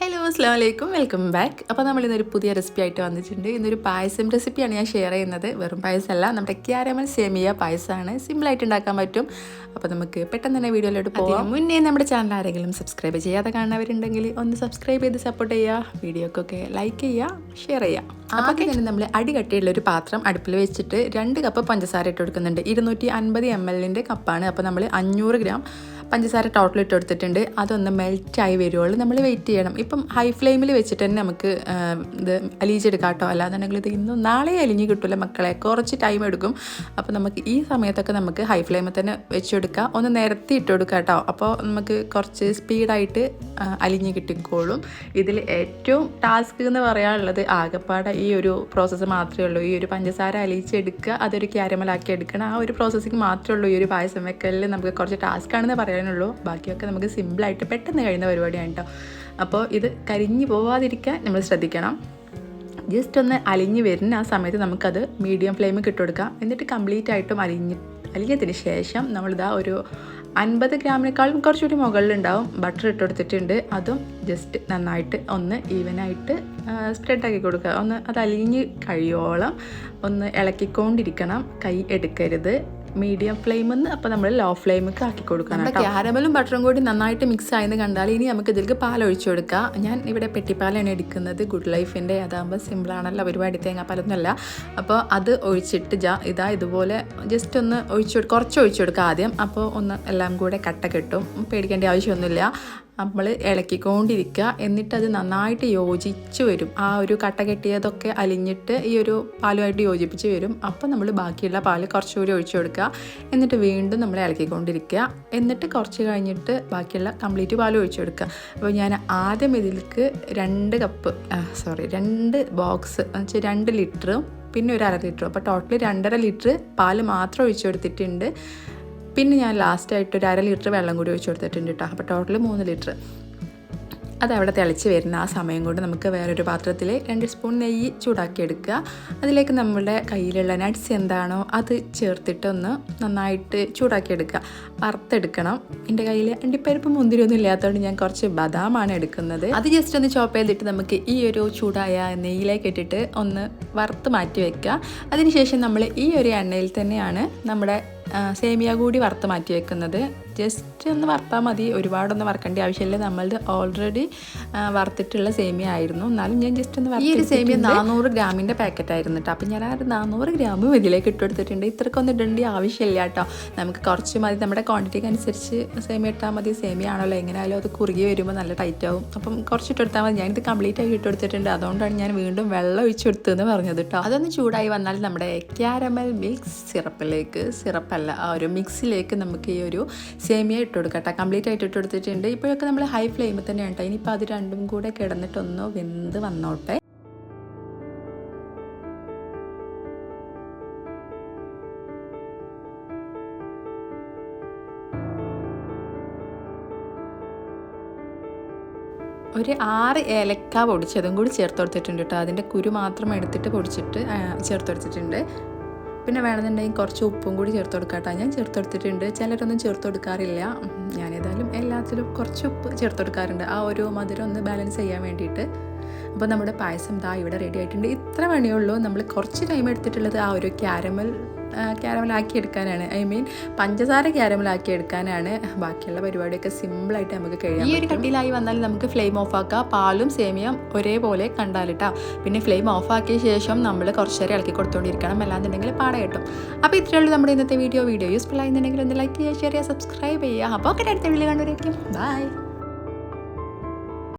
Hello അസ്ലാം വലൈക്കും welcome back അപ്പോൾ നമ്മൾ ഇന്നൊരു പുതിയ റെസിപ്പി ആയിട്ട് വന്നിട്ടുണ്ട്. ഇന്നൊരു പായസം റെസിപ്പിയാണ് ഞാൻ ഷെയർ ചെയ്യുന്നത്. വെറും പായസമല്ല നമ്മുടെ ക്യാരമൽ സേമിയ പായസമാണ് സിമ്പിളായിട്ട് ഉണ്ടാക്കാൻ പറ്റും. അപ്പോൾ നമുക്ക് പെട്ടെന്ന് തന്നെ വീഡിയോയിലോട്ട് പോകാം മുന്നേ നമ്മുടെ ചാനൽ ആരെങ്കിലും സബ്സ്ക്രൈബ് ചെയ്യാതെ കാണുന്നവരുണ്ടെങ്കിൽ ഒന്ന് സബ്സ്ക്രൈബ് ചെയ്ത് സപ്പോർട്ട് ചെയ്യുക വീഡിയോക്കൊക്കെ ലൈക്ക് ചെയ്യുക ഷെയർ ചെയ്യുക അപ്പോൾ തന്നെ നമ്മൾ അടി കട്ടിയുള്ള ഒരു പാത്രം അടുപ്പിൽ വെച്ചിട്ട് രണ്ട് കപ്പ് പഞ്ചസാര ഇട്ട് കൊടുക്കുന്നുണ്ട്. ഇരുന്നൂറ്റി അൻപത് എം എല്ലിന്റെ കപ്പാണ് അപ്പോൾ നമ്മൾ അഞ്ഞൂറ് ഗ്രാം പഞ്ചസാര ടോട്ടൽ ഇട്ട് കൊടുത്തിട്ടുണ്ട്. അതൊന്ന് മെൽറ്റായി വരുവുള്ളൂ. നമ്മൾ വെയിറ്റ് ചെയ്യണം. ഇപ്പം ഹൈ ഫ്ലെയിമിൽ വെച്ചിട്ട് തന്നെ നമുക്ക് ഇത് അലിയിച്ചെടുക്കാം കേട്ടോ. അല്ലാന്നുണ്ടെങ്കിൽ ഇത് ഇന്നും നാളെ അലിഞ്ഞ് കിട്ടില്ല മക്കളെ. കുറച്ച് ടൈം എടുക്കും. അപ്പോൾ നമുക്ക് ഈ സമയത്തൊക്കെ നമുക്ക് ഹൈ ഫ്ലെയിമിൽ തന്നെ വെച്ചെടുക്കുക ഒന്ന് നിരത്തി ഇട്ട് കൊടുക്കുക കേട്ടോ. അപ്പോൾ നമുക്ക് കുറച്ച് സ്പീഡായിട്ട് അലിഞ്ഞ് കിട്ടിക്കോളും. ഇതിൽ ഏറ്റവും ടാസ്ക് എന്ന് പറയാനുള്ളത് ആകെപ്പാടെ ഈ ഒരു പ്രോസസ്സ് മാത്രമേ ഉള്ളൂ. ഈ ഒരു പഞ്ചസാര അലിയിച്ചെടുക്കുക അതൊരു ക്യാരമലാക്കി എടുക്കണം. ആ ഒരു പ്രോസസ്സിങ് മാത്രമേ ഉള്ളൂ ഈ ഒരു പായസം വെക്കലിൽ നമുക്ക് കുറച്ച് ടാസ്ക് ആണെന്ന് പറയാനുള്ളൂ. ബാക്കിയൊക്കെ നമുക്ക് സിമ്പിളായിട്ട് പെട്ടെന്ന് കഴിയുന്ന പരിപാടിയാണ് കേട്ടോ അപ്പോൾ ഇത് കരിഞ്ഞു പോവാതിരിക്കാൻ നമ്മൾ ശ്രദ്ധിക്കണം. ജസ്റ്റ് ഒന്ന് അലിഞ്ഞ് വരുന്ന ആ സമയത്ത് നമുക്കത് മീഡിയം ഫ്ലെയിമിൽ കിട്ടുകൊടുക്കാം എന്നിട്ട് കംപ്ലീറ്റ് ആയിട്ടും അലിഞ്ഞ് അലിഞ്ഞതിന് ശേഷം നമ്മളിതാ ഒരു അൻപത് ഗ്രാമിനേക്കാളും കുറച്ചുകൂടി മുകളിലുണ്ടാവും. ബട്ടർ ഇട്ട് കൊടുത്തിട്ടുണ്ട്. അതും ജസ്റ്റ് നന്നായിട്ട് ഒന്ന് ഈവനായിട്ട് സ്പ്രെഡാക്കി കൊടുക്കുക. ഒന്ന് അത് അലിഞ്ഞ് കഴിയോളം ഒന്ന് ഇളക്കിക്കൊണ്ടിരിക്കണം. കൈ എടുക്കരുത്. മീഡിയം ഫ്ലെയിമിൽ നിന്ന് അപ്പോൾ നമ്മൾ ലോ ഫ്ലെയിമിലേക്ക് ആക്കി കൊടുക്കണം ക്യാരമലും ബട്ടറും കൂടി നന്നായിട്ട് മിക്സ് ആയെന്ന് കണ്ടാൽ ഇനി നമുക്ക് ഇതിലേക്ക് പാൽ ഒഴിച്ചു കൊടുക്കാം. ഞാൻ ഇവിടെ പെട്ടിപ്പാലാണ് എടുക്കുന്നത്. ഗുഡ് ലൈഫിന്റെ അതാകുമ്പോൾ സിമ്പിളാണല്ലോ ഒരുപാട് തേങ്ങാപ്പാലൊന്നുമല്ല അപ്പോൾ അത് ഒഴിച്ചിട്ട് ജാ ഇതാ ഇതുപോലെ ജസ്റ്റ് ഒന്ന് ഒഴിച്ചു കുറച്ച് ഒഴിച്ചു കൊടുക്കുക ആദ്യം. അപ്പോൾ ഒന്ന് എല്ലാം കൂടെ കട്ട കിട്ടും. പേടിക്കേണ്ട ആവശ്യമൊന്നുമില്ല. നമ്മൾ ഇളക്കിക്കൊണ്ടിരിക്കുക. എന്നിട്ടത് നന്നായിട്ട് യോജിച്ച് വരും. ആ ഒരു കട്ട കെട്ടിയതൊക്കെ അലിഞ്ഞിട്ട് ഈ ഒരു പാലുമായിട്ട് യോജിപ്പിച്ച് വരും. അപ്പോൾ നമ്മൾ ബാക്കിയുള്ള പാൽ കുറച്ചുകൂടി ഒഴിച്ചു കൊടുക്കുക. എന്നിട്ട് വീണ്ടും നമ്മൾ ഇളക്കിക്കൊണ്ടിരിക്കുക. എന്നിട്ട് കുറച്ച് കഴിഞ്ഞിട്ട് ബാക്കിയുള്ള കംപ്ലീറ്റ് പാൽ ഒഴിച്ചു കൊടുക്കുക. അപ്പോൾ ഞാൻ ആദ്യം ഇതിലേക്ക് രണ്ട് കപ്പ് സോറി രണ്ട് ബോക്സ് വെച്ചാൽ രണ്ട് ലിറ്ററും പിന്നെ ഒരു അര ലിറ്ററും. അപ്പോൾ ടോട്ടൽ രണ്ടര ലിറ്റർ പാൽ മാത്രം ഒഴിച്ചു കൊടുത്തിട്ടുണ്ട്. പിന്നെ ഞാൻ ലാസ്റ്റായിട്ട് ഒരു അര ലിറ്റർ വെള്ളം കൂടി ഒഴിച്ചു കൊടുത്തിട്ടുണ്ട് കേട്ടോ അപ്പോൾ ടോട്ടൽ മൂന്ന് ലിറ്റർ. അത് അവിടെ തിളച്ച് വരുന്ന ആ സമയം കൊണ്ട് നമുക്ക് വേറൊരു പാത്രത്തിൽ രണ്ട് സ്പൂൺ നെയ്യ് ചൂടാക്കി എടുക്കുക അതിലേക്ക് നമ്മുടെ കയ്യിലുള്ള നട്ട്സ് എന്താണോ അത് ചേർത്തിട്ടൊന്ന് നന്നായിട്ട് ചൂടാക്കി എടുക്കുക വറുത്തെടുക്കണം. എന്റെ കയ്യിൽ അണ്ടിപ്പരിപ്പ് മുന്തിരിയൊന്നും ഇല്ലാത്തതുകൊണ്ട് ഞാൻ കുറച്ച് ബദാമാണ് എടുക്കുന്നത്. അത് ജസ്റ്റ് ഒന്ന് ചോപ്പ് ചെയ്തിട്ട് നമുക്ക് ഈ ഒരു ചൂടായ നെയ്യിലേക്ക് ഇട്ടിട്ട് ഒന്ന് വറുത്ത് മാറ്റി വയ്ക്കുക അതിനുശേഷം നമ്മൾ ഈ ഒരു എണ്ണയിൽ തന്നെയാണ് നമ്മുടെ സേമിയ കൂടി വറുത്ത് മാറ്റി വെക്കുന്നത് ജസ്റ്റ് ഒന്ന് വറുത്താൽ മതി. ഒരുപാടൊന്നും വറക്കേണ്ട ആവശ്യമില്ല. നമ്മളത് ഓൾറെഡി വറുത്തിട്ടുള്ള സേമിയ ആയിരുന്നു. എന്നാലും ഞാൻ ജസ്റ്റ് ഒന്ന് ഈ ഒരു സേമിയ നാനൂറ് ഗ്രാമിന്റെ പാക്കറ്റ് ആയിരുന്നു കേട്ടോ അപ്പം ഞാൻ ആ ഒരു നാനൂറ് ഗ്രാമും ഇതിലേക്ക് ഇട്ട് കൊടുത്തിട്ടുണ്ട്. ഇത്രക്കൊന്നും ഇടേണ്ട ആവശ്യമില്ല കേട്ടോ നമുക്ക് കുറച്ച് മതി. നമ്മുടെ ക്വാണ്ടിറ്റിക്ക് അനുസരിച്ച് സേമിയ ഇട്ടാൽ മതി. സേമിയ ആണല്ലോ. എങ്ങനെയായാലും അത് കുറുകി വരുമ്പോൾ നല്ല ടൈറ്റ് ആവും. അപ്പം കുറച്ച് ഇട്ട് കൊടുത്താൽ മതി. ഞാനിത് കംപ്ലീറ്റ് ആയി ഇട്ട് കൊടുത്തിട്ടുണ്ട്. അതുകൊണ്ടാണ് ഞാൻ വീണ്ടും വെള്ളം ഒഴിച്ച് കൊടുത്തതെന്ന് പറഞ്ഞത് കേട്ടോ അതൊന്ന് ചൂടായി വന്നാൽ നമ്മുടെ ക്യാരമൽ മിക്സ് സിറപ്പിലേക്ക് സിറപ്പല്ല ആ ഒരു മിക്സിലേക്ക് നമുക്ക് ഈ ഒരു സേമിയ ഇട്ട് കംപ്ലീറ്റ് ആയിട്ട് ഇട്ട് കൊടുത്തിട്ടുണ്ട് ഇപ്പോഴൊക്കെ നമ്മൾ ഹൈ ഫ്ലെയിമിൽ തന്നെയാണ് കേട്ടോ ഇനിയിപ്പോൾ അത് രണ്ടും കൂടെ കിടന്നിട്ടൊന്ന് വെന്ത് വന്നോട്ടെ. ഒരു ആറ് ഏലക്ക പൊടിച്ചതും കൂടി ചേർത്ത് കൊടുത്തിട്ടുണ്ട് കേട്ടോ അതിന്റെ കുരു മാത്രം എടുത്തിട്ട് പൊടിച്ചിട്ട് ചേർത്ത് കൊടുത്തിട്ടുണ്ട്. പിന്നെ വേണമെന്നുണ്ടെങ്കിൽ കുറച്ച് ഉപ്പും കൂടി ചേർത്ത് കൊടുക്കാം കേട്ടോ. ഞാൻ ചേർത്ത് കൊടുത്തിട്ടുണ്ട്. ചിലരൊന്നും ചേർത്ത് കൊടുക്കാറില്ല. ഞാൻ ഞാനേതായാലും എല്ലാത്തിലും കുറച്ച് ഉപ്പ് ചേർത്ത് കൊടുക്കാറുണ്ട്. ആ ഒരു മധുരം ഒന്ന് ബാലൻസ് ചെയ്യാൻ വേണ്ടിയിട്ട്. അപ്പോൾ നമ്മുടെ പായസം ദാ ഇവിടെ റെഡി ആയിട്ടുണ്ട്. ഇത്ര മണിയുള്ളൂ നമ്മൾ കുറച്ച് ടൈം എടുത്തിട്ടുള്ളത് ആ ഒരു ക്യാരമൽ ക്യാരമലാക്കി എടുക്കാനാണ് ഐ മീൻ പഞ്ചസാര ക്യാരമലാക്കി എടുക്കാനാണ് ബാക്കിയുള്ള പരിപാടിയൊക്കെ സിമ്പിളായിട്ട് നമുക്ക് കഴിയാം ഈ ഒരു കട്ടിയിലായി വന്നാൽ നമുക്ക് ഫ്ലെയിം ഓഫ് ആക്കാം. പാലും സേമിയം ഒരേപോലെ കണ്ടാലിട്ടാ പിന്നെ ഫ്ലെയിം ഓഫ് ആക്കിയ ശേഷം നമ്മൾ കുറച്ച് നേരം ഇളക്കി കൊടുത്തുകൊണ്ടിരിക്കണം അല്ലാന്നുണ്ടെങ്കിൽ പാട കിട്ടും. അപ്പോൾ ഇത്രയേ ഉള്ളൂ നമ്മുടെ ഇന്നത്തെ വീഡിയോ വീഡിയോ യൂസ്ഫുൾ ആയിരുന്നുണ്ടെങ്കിൽ ഒന്ന് ലൈക്ക് ചെയ്യുക ഷെയർ ചെയ്യുക സബ്സ്ക്രൈബ് ചെയ്യുക. അപ്പോൾ ഒക്കെ അടുത്ത വീഡിയോ കണ്ടുവരായിരിക്കും ബൈ